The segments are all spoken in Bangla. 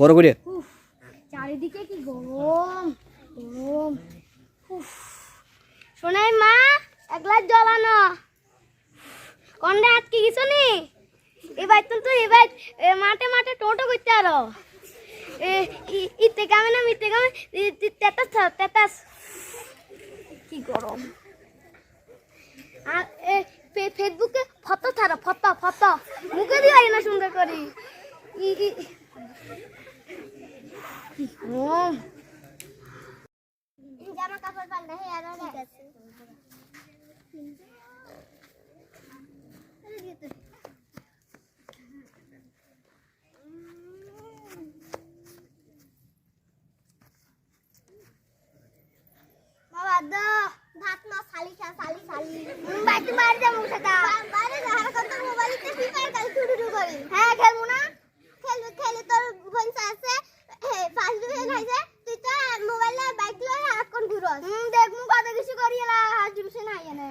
বড় করে চারিদিকে কি গরম গরম। শোনাই মা, এক গ্লাস জল আনো। কন্ডে আটকে গেছো নি? এবার তো তুই এবার মাঠে মাঠে টোটো করতে আরও। ইতে কামে না, মিতে কামে তি- তেতাস তেতাস। কি গরম। আর ফেসবুকে ফটো ছাড়ো, ফটো ফটো। মুখে দিয়ে না সুন্দর করি। জামা কাপড় পাল্টা হয়ে ভাত না সালি খা সালি সালি বাইতে মার যা মুখ সাথে বাইরে যা কত মোবাইলতে ফ্রি ফায়ার শুরু শুরু করি হ্যাঁ খেলব না? খেলবে খেলে তোর ফোন আছে ফার্স্ট ডিভিশন হইছে তুই তো মোবাইলে বাইক লয়ে আর কোন ঘুরস হুম দেখ মু কত কিছু করি এলা ফার্স্ট ডিভিশন আই এনে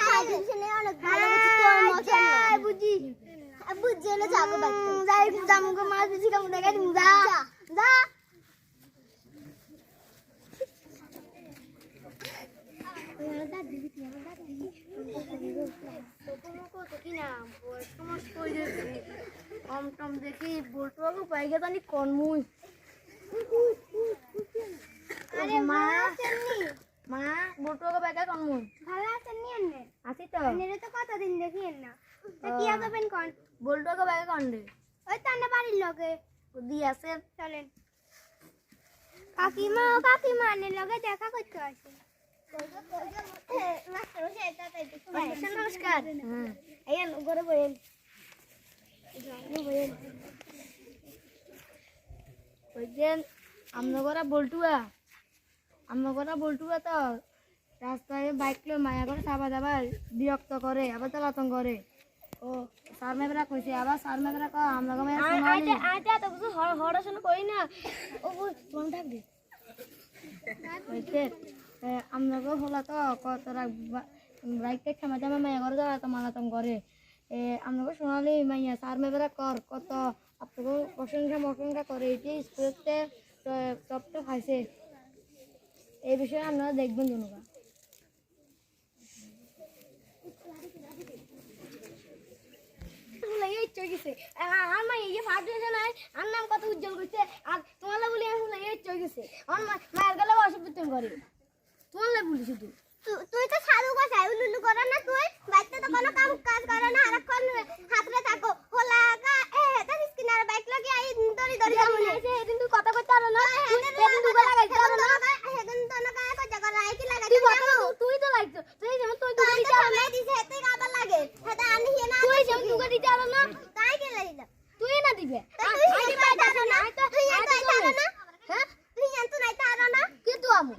ফার্স্ট ডিভিশনে অনেক ভালো বুঝি তোর মত না বুঝি বুঝি না যাব বাইক যাই জামুকে মাছ বেশি কাম দেখা দিম যা যা টম দেখি বলতো পাইগে জানি কনমুই আরে মা মা বলতো পাইগে কনমুই ভালো আছেন নি এনে আছি তো। এনে তো কতদিন দেখি না। তা কি আছেন কোন বলতো পাইগে কোন রে ওই তান্ডা বাড়ির লগে। দি আছে। চলেন। কাকিমা ও কাকিমা এনে লগে দেখা করতে আসে। নমস্কার। আইয়ান ঘরে বইয়েন বলছেন আমনগরা বল্টুয়া। আমনগরা বল্টুয়া তো। রাস্তায় বাইক মায়া করে চাবা যাবা বিরক্ত করে আবার করে ও কইছে আবার কো মায়া শুনালি আইটা তো না। ও হলা তো বাইক জামা মায়া করে যাওয়া তো মালাতন করে এ সোনালি মাইয়া সার মেবরা কর কত? আপনাকে প্রশংসা মশংসা করে এটি স্কুলেতে টপটা খাইছে এই বিষয়ে আপনারা দেখবেন জনগা এই চলে গেছে। আর নাম কত উজ্জ্বল করছে, আর তোমার বলি আমি এই চলে গেছে। আমার মায়ের গেলে অসুবিধা করে। তোমার বলি শুধু। তুই তো সাধু কথা উলুলু করো না তুই। বাইতে তো কোনো কাম কাজ করো না আরক্ষণ হাতরে থাকো। হোলা গা এ তার স্কিনার বাইক লাগি আই দড়ি দড়ি যাব না। সেদিন তুই কথা কইতে আরও না সেদিন তুই লাগাইতে আরও না সেদিন তো না কাজ কইতে করো আই কি লাগাইতে তুই কথা তুই তো লাগতো তুই যেমন তুই তো দিতে আরও না দিছে তুই কাবা লাগে হেটা আনি হে না তুই যেমন তুই দিতে আরও না তাই কি লাগিলা তুই না দিবে তুই পাইতে আরও না তুই এত আরও না হ্যাঁ তুই এত নাইতে আরও না কি তুই আমু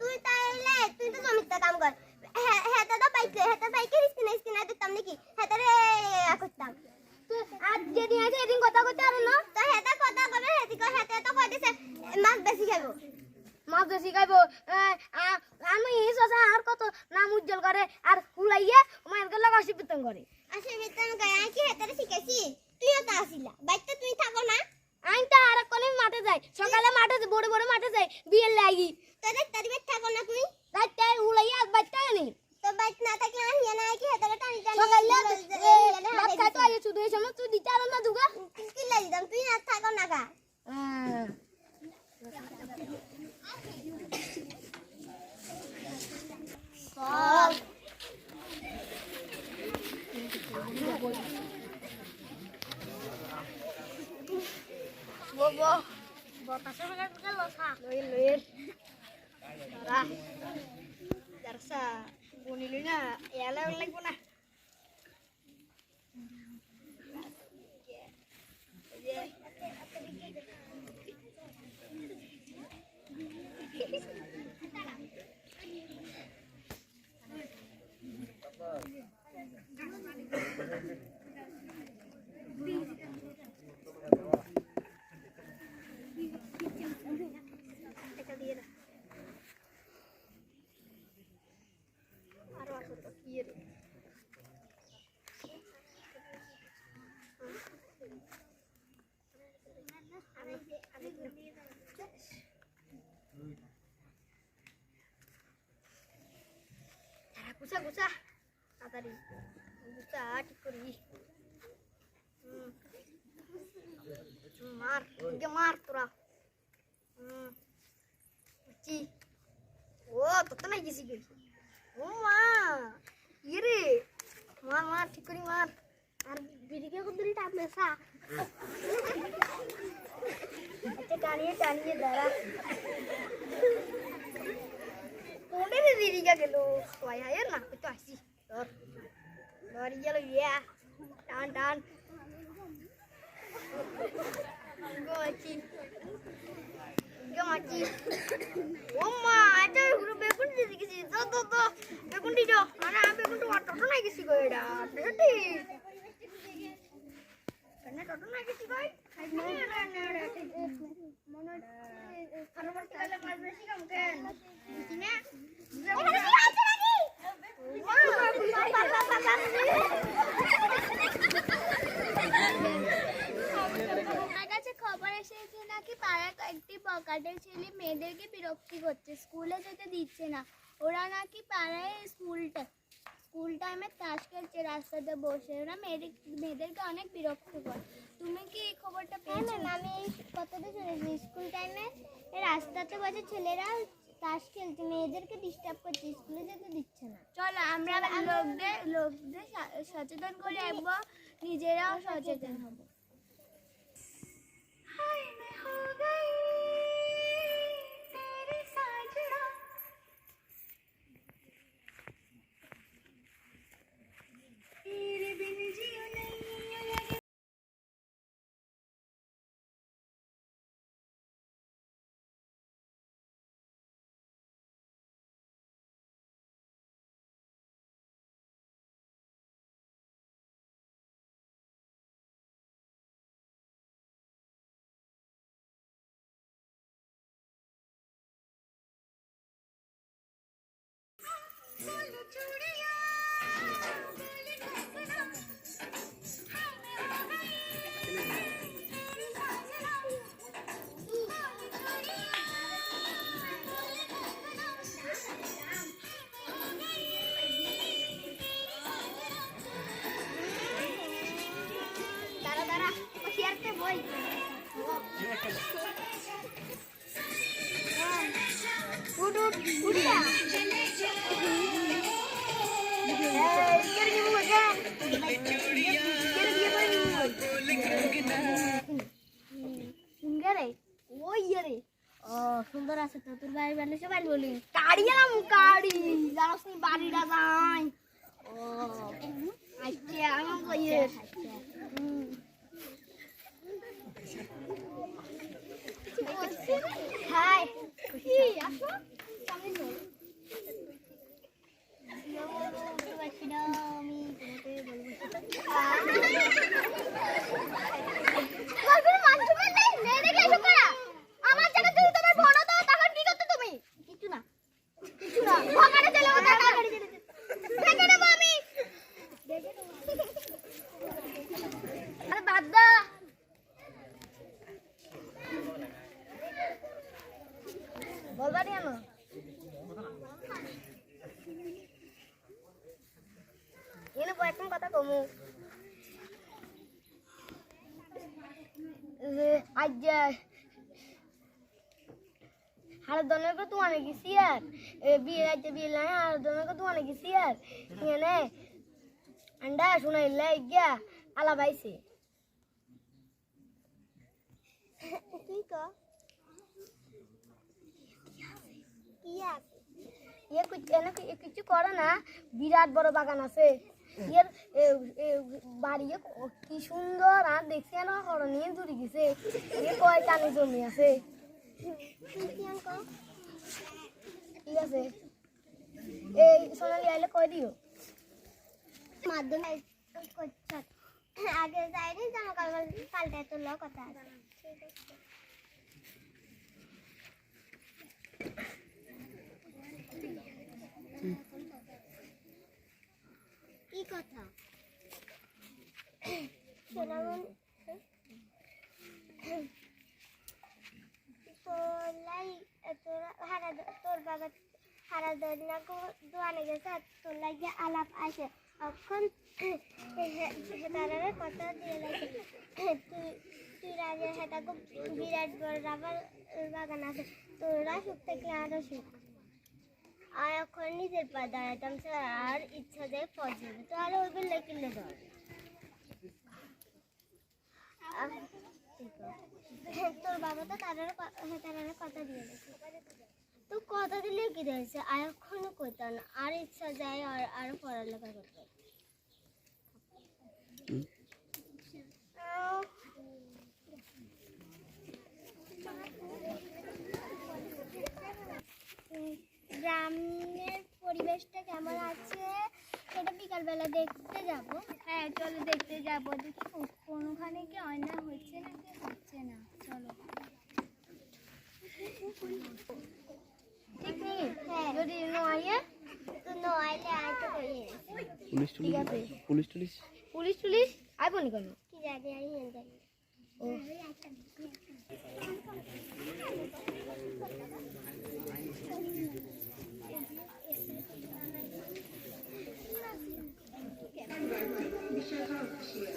তুই তাইলে তুই তো জমিতে কাম কর হেতা তো পাইছে হেতা পাইকে স্কিনে স্কিনে দিতাম নাকি হেতা রে করতাম তুই আজ যেদিন আছে এদিন কথা কইতে আরও না তো হেতা কথা কবে হেতি কই হেতা তো কই দিছে মাছ বেশি খাইবো মাছ বেশি খাইবো আমি সসা আর কত নাম উজ্জ্বল করে আর হুলাইয়ে মায়ের গলা কাশি পিতন করে। আসে পিতন করে আই কি হেতারে শিখাইছি তুইও তো আসিলা বাইতে তুই থাকো না। আইনটা আর কোনে মাঠে যাই সকালে মাঠে বড় বড় মাঠে যাই বিয়ের লাগি। তোদের তারি বেট থাকো না তুই রাইতে উলাইয়া বাইতে নি তো বাইত না থাকলে আর হিয়া না কি হেতারে টানি টানি সকালে ভাত খাই তো আইয়ে শুধু এই সময় তুই দিতে আর না দুগা। কি লাগি দাম তুই না থাকো না গা। সব Bobo. Botasnya makan makan lo sah. Luin luin. Darah. Darsa. Bunilina. Ya lah punah. Yeah. তাড়াতাড়ি গুছা ঠিক করি হুম। হুম, মার ওকে মার তোরা হুম। বুঝছি। ও তোর তো নাই গেছি গেছি ও মা ইয়ে রে মার মার ঠিক করি মার আর বিড়িকে কুদরি টাপ মেশা আচ্ছা টানিয়ে টানিয়ে দাঁড়া কোনে রে দিদিকা গেল। সবাই হায় না তো আসি ধর ধর গেল, ইয়া, টান টান। গমাচি গমাচি ও মা, এটা পুরো বেগুন দিয়ে গেছি তো তো তো বেগুন দি দাও। না না বেগুন তো অটো নাই গেছি গো এটা। বেটি কেন টোটো নাই গেছি ভাই মনে মনে পরবর্তী কালে মাছ বেশি কাম কেন বুঝি না এখানে কি আছে আমার কাছে খবর এসেছে নাকি পাড়ার কয়েকটি বকাটের ছেলে মেয়েদেরকে বিরক্তি করছে। স্কুলে যেতে দিচ্ছে না। ওরা নাকি পাড়ায় স্কুলটা স্কুল টাইমে তাস খেলছে রাস্তাতে বসে। ওরা মেয়েদের মেয়েদেরকে অনেক বিরক্ত করে। তুমি কি এই খবরটা হ্যাঁ পেয়েছ? ম্যাম আমি এই কথাটা শুনেছি। স্কুল টাইমে রাস্তাতে বসে ছেলেরা তাস খেলছে। মেয়েদেরকে ডিস্টার্ব করছে। স্কুলে যেতে দিচ্ছে না। চলো আমরা লোকদের লোকদের সচেতন করে একবার নিজেরাও সচেতন হব। দাঁড়া ಚೂಡಿಯ বাড়ি বাড়ি সবাই বলি। কাড়ি গেলাম কাড়ি। জানোস নি, বাড়িটা যাই ও আচ্ছা আমি কইয়ে হাই খুশি আসো। সামনে চলো বলতে পারছি না আমি তোমাকে বলব আমার জায়গা তুমি তোমার বোন তো তখন কি করতে তুমি কিছু না কিছু না ভাগাড়ে চলে ওটা গাড়ি চলে দেখে নেব আমি আরে বাদ দা বলবা নি কেন এনে কয়েকটা কথা কমু যে আজ যে হাড় দনের কো তুই আর এ বিয়ে আজ বিয়ে নাই হাড় দনের কো তুই অনেক আর? এনে আন্ডা শুনাইলে গিয়া আলা বাইছে। তুই ক? ইয়ে কিছু এনে কিছু করে না বিরাট বড় বাগান আছে। ইয়ের বাড়ি এ ক- সুন্দর আর দেখছি না হর নিয়ে গেছে। ইয়ে কয় টানি জমি আছে। ঠিক আছে। এই সোনালি আইলে কয় দিও? মাধ্যমে আগে যাইনি জামা কাপড় পাল্টে তোর কথা আছে। কি কথা? সোনামন তোর হারা তোর বাবা হারা দোলনা দোয়ানে গেছে তোর লাগে আলাপ আছে। এখন তারা কথা দিয়ে লাগে তুই তুই রাজা হেটাকে বিরাট বড় রাবার বাগান আছে। তোরা সুখ থাকলে আরও সুখ। আর এখন নিজের পা দাঁড়াতাম স্যার। আর ইচ্ছা পথ যাবে তো আর ওই বেলা কিনলে ধর। তোর বাবা তো তারার তারার কথা দিয়ে গেছে। তো কথা দিলে কি দিয়েছে আর এখনও কইতাম না। আর ইচ্ছা যায় আর আর পড়ালেখা করতে। গ্রামের পরিবেশটা কেমন আছে? সেটা বিকালবেলা দেখতে যাব। হ্যাঁ চলো দেখতে যাব। দেখি কোনোখানে কি অন্যায় হচ্ছে না কি হচ্ছে না? চলো। ঠিক হ্যাঁ। যদি নয় তো নইলে আর তো পুলিশ টুলিশ পুলিশ টুলিশ। পুলিশ টুলিশ? আইব নি কেন কি জানি আমি জানি 太软了，你身上写。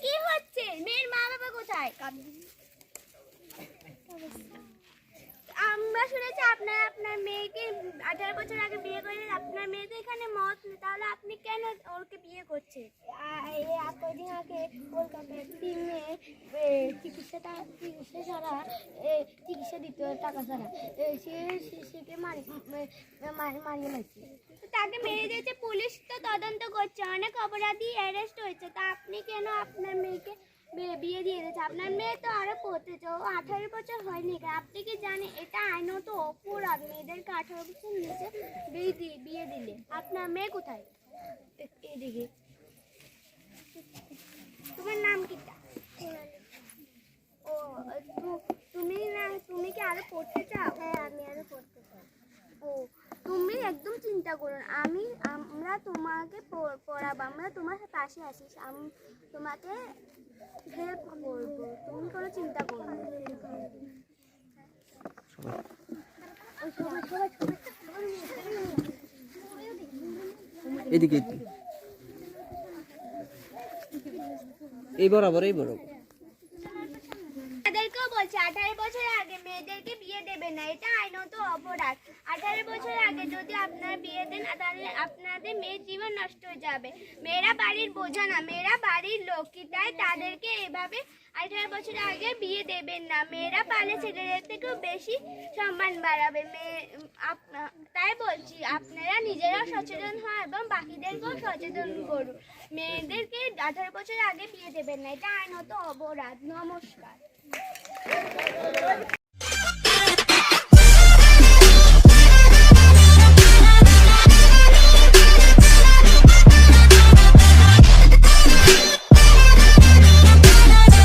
কি হচ্ছে? মেয়ের মা বাবা কোথায় আমরা শুনেছি আপনার আপনার মেয়েকে আঠারো বছর আগে বিয়ে করে আপনার মেয়ে তো এখানে মত তাহলে আপনি কেন ওকে বিয়ে করছেন? কদিন আগে কলকাতার তিন মেয়ে চিকিৎসাটা, চিকিৎসা ছাড়া চিকিৎসা দিতে, টাকা ছাড়া সে সেকে মারি মারি- মারিয়ে মারছে। তাকে মেরে দিয়েছে, পুলিশ তো তদন্ত করছে, অনেক অপরাধী অ্যারেস্ট হয়েছে, তা আপনি কেন আপনার মেয়েকে বিয়ে- বিয়ে দিয়ে দিয়েছে আপনার মেয়ে তো আরও পড়তেছে ও আঠারো বছর হয়নি আপনি কি জানেন এটা আইনত অপরাধ। মেয়েদেরকে আঠারো বছর নিচে বিয়ে বিয়ে দিলে। আপনার মেয়ে কোথায়? এদিকে তোমার নাম কি? ও তুমি না তুমি কি আরও পড়তে চাও? হ্যাঁ আমি আরও পড়তে চাই। ও তুমি একদম চিন্তা করো না। আমি আমরা তোমাকে পড়াবো। আমরা তোমার পাশে আমি তোমাকে হেল্প করব তুমি কোনো চিন্তা করো না এদিকে এই বরাবর এই বরাবর। তাদেরকেও বলছে, আঠারো বছর আগে মেয়েদেরকে বিয়ে দেবে না, এটা আইনত অপরাধ। আঠারো বছর আগে যদি আপনারা বিয়ে দেন, তাহলে আপনাদের মেয়ের জীবন নষ্ট হয়ে যাবে। মেয়েরা বাড়ির বোঝা না, মেয়েরা বাড়ির তাই তাদেরকে এভাবে আঠারো বছর আগে বিয়ে দেবেন না। মেয়েরা পালে ছেলেদের থেকেও বেশি সম্মান বাড়াবে। মেয়ে তাই বলছি, আপনারা নিজেরাও সচেতন হন এবং বাকিদেরকেও সচেতন করুন। মেয়েদেরকে আঠারো বছর আগে বিয়ে দেবেন না। এটা আইনত অপরাধ। নমস্কার।